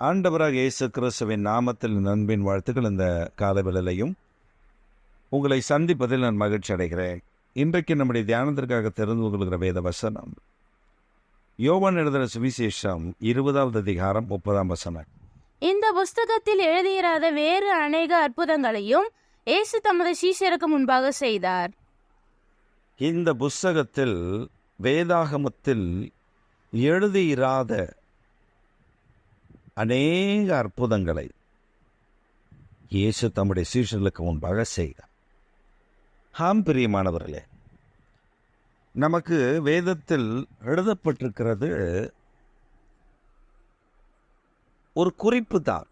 ஆண்டவராக இயேசு கிறிஸ்துவின் நாமத்தில் நண்பின் வாழ்த்துக்கள் இந்த காலவேளையிலையும். உங்களை சந்திப்பதில் நான் மகிழ்ச்சி அடைகிறேன். இன்றைக்கு நம்முடைய தியானத்திற்காக தெரிந்து கொள்கிற வேத வசனம். யோவான் எழுதின சுவிசேஷம் இருபதாவது அதிகாரம் முப்பதாம் வசனம். இந்த புஸ்தகத்தில் எழுதியிராத வேறு அநேக அற்புதங்களையும் இயேசு தமது சீஷருக்கு முன்பாக செய்தார். இந்த புஸ்தகத்தில் வேதாகமத்தில் எழுதியிராத அநேக அற்புதங்களை இயேசு தம்முடைய சீஷர்களுக்கு முன்பாக செய்தார். ஹாம் பிரியமானவர்களே நமக்கு வேதத்தில் எழுதப்பட்டிருக்கிறது ஒரு குறிப்பு தான்.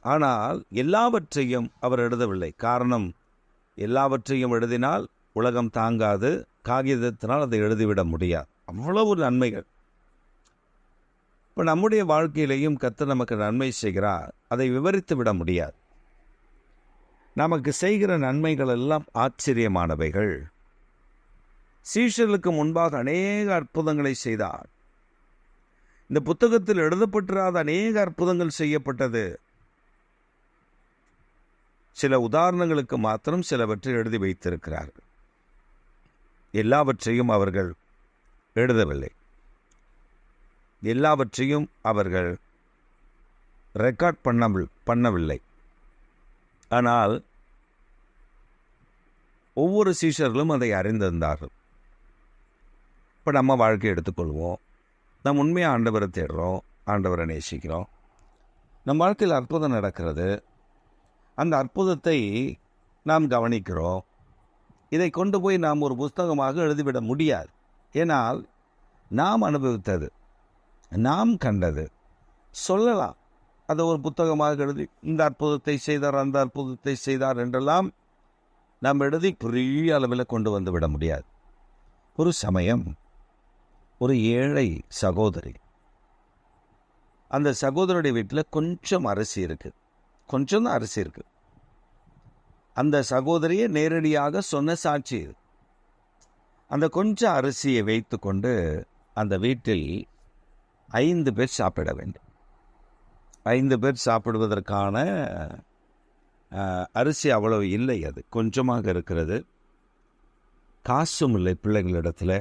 ஆனால் எல்லாவற்றையும் அவர் எழுதவில்லை. காரணம் எல்லாவற்றையும் எழுதினால் உலகம் தாங்காது காகிதத்தினால் அதை எழுதிவிட முடியாது. அவ்வளவு நன்மைகள். இப்போ நம்முடைய வாழ்க்கையிலையும் கத்த நமக்கு நன்மை செய்கிறார். அதை விவரித்து விட முடியாது. நமக்கு செய்கிற நன்மைகள் எல்லாம் ஆச்சரியமானவைகள். சீஷர்களுக்கு முன்பாக அநேக அற்புதங்களை செய்தார். இந்த புத்தகத்தில் எழுதப்பட்டிராத அநேக அற்புதங்கள் செய்யப்பட்டது. சில உதாரணங்களுக்கு மாத்திரம் சிலவற்றை எழுதி வைத்திருக்கிறார்கள். எல்லாவற்றையும் அவர்கள் எழுதவில்லை. எல்லாவற்றையும் அவர்கள் ரெக்கார்ட் பண்ண பண்ணவில்லை. ஆனால் ஒவ்வொரு சீஷர்களும் அதை அறிந்திருந்தார்கள். இப்போ நம்ம வாழ்க்கையை எடுத்துக்கொள்வோம். நம் உண்மையாக ஆண்டவரை தேடுறோம் ஆண்டவரை நேசிக்கிறோம். நம் வாழ்க்கையில் அற்புதம் நடக்கிறது. அந்த அற்புதத்தை நாம் கவனிக்கிறோம். இதை கொண்டு போய் நாம் ஒரு புஸ்தகமாக எழுதிவிட முடியாது. ஏனால் நாம் அனுபவித்தது. நாம் கண்டது. சொல்லலாம். அதை ஒரு புத்தகமாக எழுதி இந்த அற்புதத்தை செய்தார் அந்த அற்புதத்தை செய்தார் என்றெல்லாம் நாம் எழுதி பெரிய அளவில் கொண்டு வந்து விட முடியாது. ஒரு சமயம் ஒரு ஏழை சகோதரி அந்த சகோதரருடைய வீட்டில் கொஞ்சம் அரிசி இருக்கு. கொஞ்சம் தான் அரிசி இருக்கு. அந்த சகோதரியை நேரடியாக சொன்ன சாட்சி இது. அந்த கொஞ்சம் அரிசியை வைத்து கொண்டு அந்த வீட்டில் ஐந்து பேர் சாப்பிட வேண்டும். ஐந்து பேர் சாப்பிடுவதற்கான அரிசி அவ்வளவு இல்லை அது. கொஞ்சமாக இருக்கிறது. காசும் இல்லை பிள்ளைகளிடத்தில்.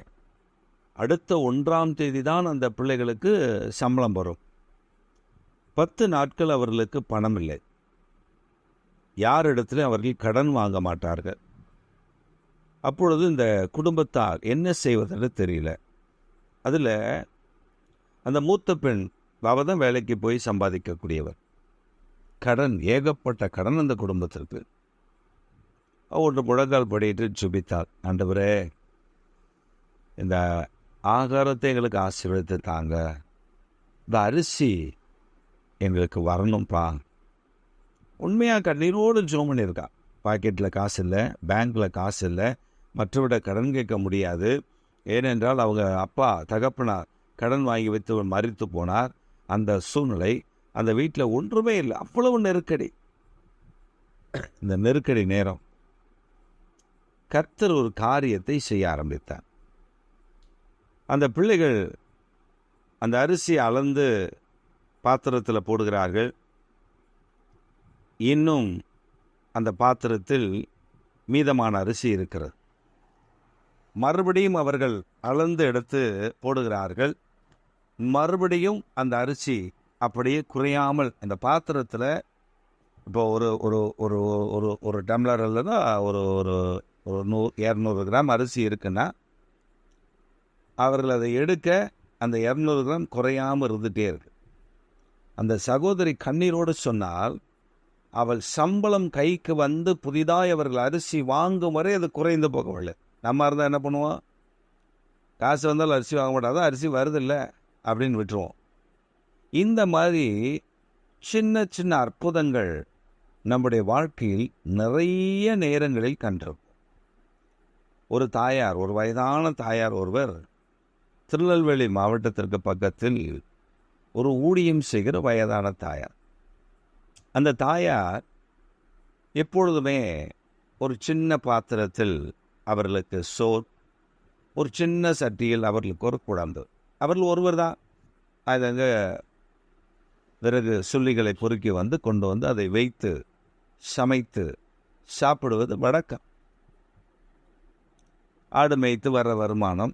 அடுத்த ஒன்றாம் தேதி தான் அந்த பிள்ளைகளுக்கு சம்பளம் வரும். பத்து நாட்கள் அவர்களுக்கு பணம் இல்லை. யாரிடத்துல அவர்கள் கடன் வாங்க மாட்டார்கள். அப்பொழுது இந்த குடும்பத்தார் என்ன செய்வதுன்னு தெரியல. அதில் அந்த மூத்த பெண் அவ தான் வேலைக்கு போய் சம்பாதிக்கக்கூடியவர். கடன் ஏகப்பட்ட கடன் அந்த குடும்பத்திற்கு. அவ ஒன்று முழங்கால் படிட்டு சுபித்தாள் ஆண்டவரே இந்த ஆகாரத்தை எங்களுக்கு ஆசீர்வதித்து தாங்க. இந்த அரிசி எங்களுக்கு வரணும்ப்பா. உண்மையாக கண்ணீரோடு ஜோம் பண்ணியிருக்கா. பாக்கெட்டில் காசு இல்லை பேங்க்கில் காசு இல்லை மற்றவிட கடன் கேட்க முடியாது. ஏனென்றால் அவங்க அப்பா தகப்பனார் கடன் வாங்கி வைத்து மறித்து போனார். அந்த சூழ்நிலை அந்த வீட்டில் ஒன்றுமே இல்லை. அவ்வளவு நெருக்கடி. இந்த நெருக்கடி நேரம். கர்த்தர் ஒரு காரியத்தை செய்ய ஆரம்பித்தார். அந்த பிள்ளைகள் அந்த அரிசியை அளந்து பாத்திரத்தில் போடுகிறார்கள். இன்னும் அந்த பாத்திரத்தில் மீதமான அரிசி இருக்கிறது. மறுபடியும் அவர்கள் அளந்து எடுத்து போடுகிறார்கள். மறுபடியும் அந்த அரிசி அப்படியே குறையாமல் அந்த பாத்திரத்தில் இப்போ ஒரு ஒரு ஒரு ஒரு ஒரு டம்ளரில் தான் ஒரு ஒரு ஒரு நூ இரநூறு கிராம் அரிசி இருக்குன்னா அவர்கள் அதை எடுக்க அந்த இரநூறு கிராம் குறையாமல் இருந்துகிட்டே இருக்கு. அந்த சகோதரி கண்ணீரோடு சொன்னால் அவள் சம்பளம் கைக்கு வந்து புதிதாக அவர்கள் அரிசி வாங்கும் வரை அது குறைந்து போகவில்லை. நம்ம இருந்தால் என்ன பண்ணுவோம்? காசு வந்தாலும் அரிசி வாங்க மாட்டாதான் அரிசி வருதில்ல அப்படின்னு விட்டுருவோம். இந்த மாதிரி சின்ன சின்ன அற்புதங்கள் நம்முடைய வாழ்க்கையில் நிறைய நேரங்களில் கண்டிருக்கும். ஒரு தாயார் ஒரு வயதான தாயார் ஒருவர் திருநெல்வேலி மாவட்டத்திற்கு பக்கத்தில் ஒரு ஊழியம் செய்கிற வயதான தாயார். அந்த தாயார் எப்பொழுதுமே ஒரு சின்ன பாத்திரத்தில் அவர்களுக்கு சோர் ஒரு சின்ன சட்டியில் அவர்களுக்கு ஒரு குழம்பு. அவர்கள் ஒருவர் தான். அது அங்கே விறகு சுள்ளிகளை பொறுக்கி வந்து கொண்டு வந்து அதை வைத்து சமைத்து சாப்பிடுவது வழக்கம். ஆடு மேய்த்து வர வருமானம்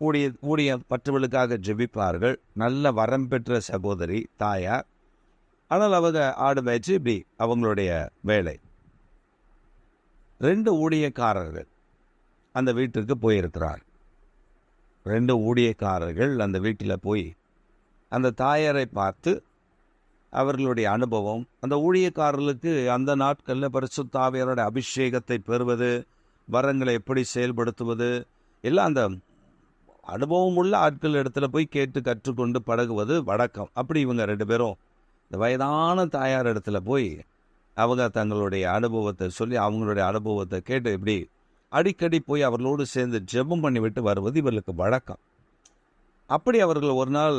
ஊழிய ஊழிய பற்றுவலுக்காக ஜெபிப்பார்கள் நல்ல வரம் பெற்ற சகோதரி தாயார். ஆனால் அவங்க ஆடு மேய்ச்சி இப்படி அவங்களுடைய வேலை. ரெண்டு ஊழியக்காரர்கள் அந்த வீட்டுக்கு போயிருக்கிறார். ரெண்டு ஊழியக்காரர்கள் அந்த வீட்டில் போய் அந்த தாயாரை பார்த்து அவர்களுடைய அனுபவம் அந்த ஊழியக்காரர்களுக்கு அந்த நாட்களில் பரிசுத்தாவியரோட அபிஷேகத்தை பெறுவது வரங்களை எப்படி செயல்படுத்துவது எல்லாம் அந்த அனுபவம் உள்ள ஆட்கள் இடத்துல போய் கேட்டு கற்றுக்கொண்டு பழகுவது வழக்கம். அப்படி இவங்க ரெண்டு பேரும் இந்த வயதான தாயார் இடத்துல போய் அவங்க தங்களுடைய அனுபவத்தை சொல்லி அவங்களுடைய அனுபவத்தை கேட்டு இப்படி அடிக்கடி போய் அவர்களோடு சேர்ந்து ஜெபம் பண்ணிவிட்டு வருவது இவர்களுக்கு வழக்கம். அப்படி அவர்கள் ஒரு நாள்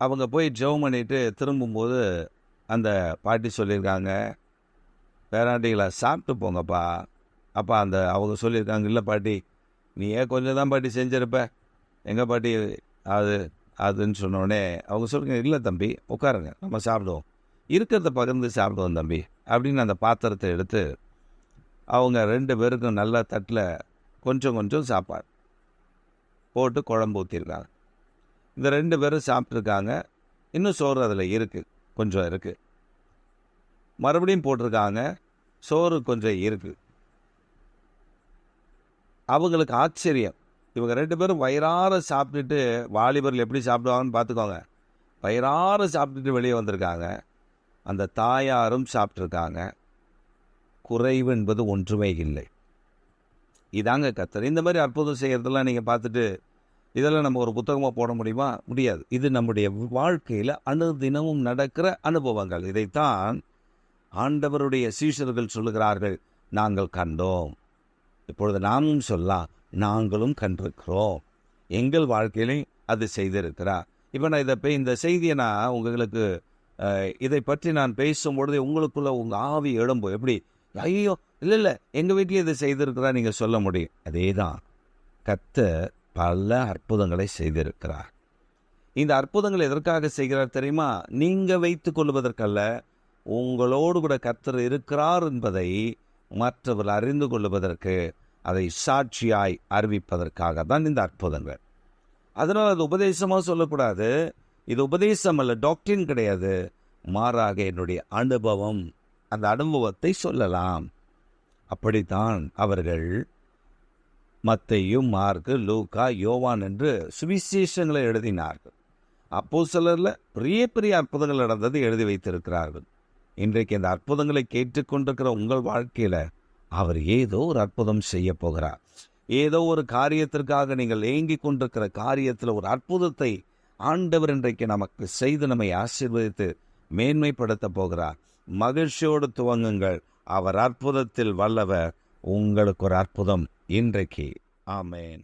அவங்க போய் ஜெபம் பண்ணிட்டு திரும்பும்போது அந்த பாட்டி சொல்லியிருக்காங்க பேராண்டிகளை சாப்பிட்டு போங்கப்பா. அப்பா அந்த அவங்க சொல்லியிருக்காங்க இல்லை பாட்டி நீ ஏன் கொஞ்சம் தான் பாட்டி செஞ்சிருப்ப. எங்கள் பாட்டி அது அதுன்னு சொன்னோடனே அவங்க சொல்லுங்க இல்லை தம்பி உட்காருங்க நம்ம சாப்பிடுவோம். இருக்கிறத பகிர்ந்து சாப்பிடுவோம் தம்பி. அப்படின்னு அந்த பாத்திரத்தை எடுத்து அவங்க ரெண்டு பேருக்கும் நல்ல தட்டில் கொஞ்சம் கொஞ்சம் சாப்பாடு. போட்டு குழம்பு ஊற்றிருக்காங்க இந்த ரெண்டு பேரும் சாப்பிட்ருக்காங்க இன்னும் சோறு அதில் இருக்குது கொஞ்சம் இருக்குது மறுபடியும் போட்டிருக்காங்க. சோறு கொஞ்சம் இருக்குது அவங்களுக்கு ஆச்சரியம். இவங்க ரெண்டு பேரும் வயிறார சாப்பிட்டுட்டு வாலிபர்கள் எப்படி சாப்பிடுவாங்கன்னு பார்த்துக்கோங்க. வயிறார சாப்பிட்டுட்டு வெளியே வந்திருக்காங்க. அந்த தாயாரும் சாப்பிட்ருக்காங்க குறைவு என்பது ஒன்றுமே இல்லை. இதாங்க கத்தர் இந்த மாதிரி அற்புதம் செய்கிறதெல்லாம் நீங்கள் பார்த்துட்டு இதெல்லாம் நம்ம ஒரு புத்தகமாக போட முடியுமா? முடியாது. இது நம்முடைய வாழ்க்கையில் அனுதினமும் நடக்கிற அனுபவங்கள். இதைத்தான் ஆண்டவருடைய சீஷர்கள் சொல்லுகிறார்கள். நாங்கள் கண்டோம். இப்பொழுது நாமும் சொல்லலாம் நாங்களும் கண்டிருக்கிறோம். எங்கள் வாழ்க்கையிலையும் அது செய்திருக்கிறார். இப்போ நான் இதை இந்த செய்தியை நான் உங்களுக்கு இதை பற்றி நான் பேசும்பொழுது உங்களுக்குள்ள உங்கள் ஆவி எழும்பும். எப்படி? ஐயோ இல்லை இல்லை. எங்கள் வீட்லேயும் இதை செய்திருக்கிறா நீங்கள் சொல்ல முடியும். அதே தான் கத்தர் பல அற்புதங்களை செய்திருக்கிறார். இந்த அற்புதங்களை எதற்காக செய்கிறார் தெரியுமா? நீங்கள் வைத்து கொள்வதற்கல்ல உங்களோடு கூட கத்தர் இருக்கிறார் என்பதை மற்றவர் அறிந்து கொள்வதற்கு அதை சாட்சியாய் அறிவிப்பதற்காக தான் இந்த அற்புதங்கள். அதனால் அது உபதேசமாக சொல்லக்கூடாது. இது உபதேசம் அல்ல டாக்டரின் கிடையாது. மாறாக என்னுடைய அனுபவம் அந்த அனுபவத்தை சொல்லலாம். அப்படித்தான் அவர்கள் மத்தையும் மார்க்கு லூக்கா யோவான் என்று சுவிசேஷங்களை எழுதினார்கள். அப்போ சிலரில் பெரிய பெரிய அற்புதங்கள் நடந்தது எழுதி வைத்திருக்கிறார்கள். இன்றைக்கு இந்த அற்புதங்களை கேட்டுக்கொண்டிருக்கிற உங்கள் வாழ்க்கையில் அவர் ஏதோ ஒரு அற்புதம் செய்ய போகிறார். ஏதோ ஒரு காரியத்திற்காக நீங்கள் ஏங்கிக் கொண்டிருக்கிற காரியத்தில் ஒரு அற்புதத்தை ஆண்டவர் இன்றைக்கு நமக்கு செய்து நம்மை ஆசீர்வதித்து மேன்மைப்படுத்த போகிறார். மகிழ்ச்சியோடு துவங்குங்கள். அவர் அற்புதத்தில் வல்லவர். உங்களுக்கு ஒரு அற்புதம் இன்றைக்கு. ஆமேன்.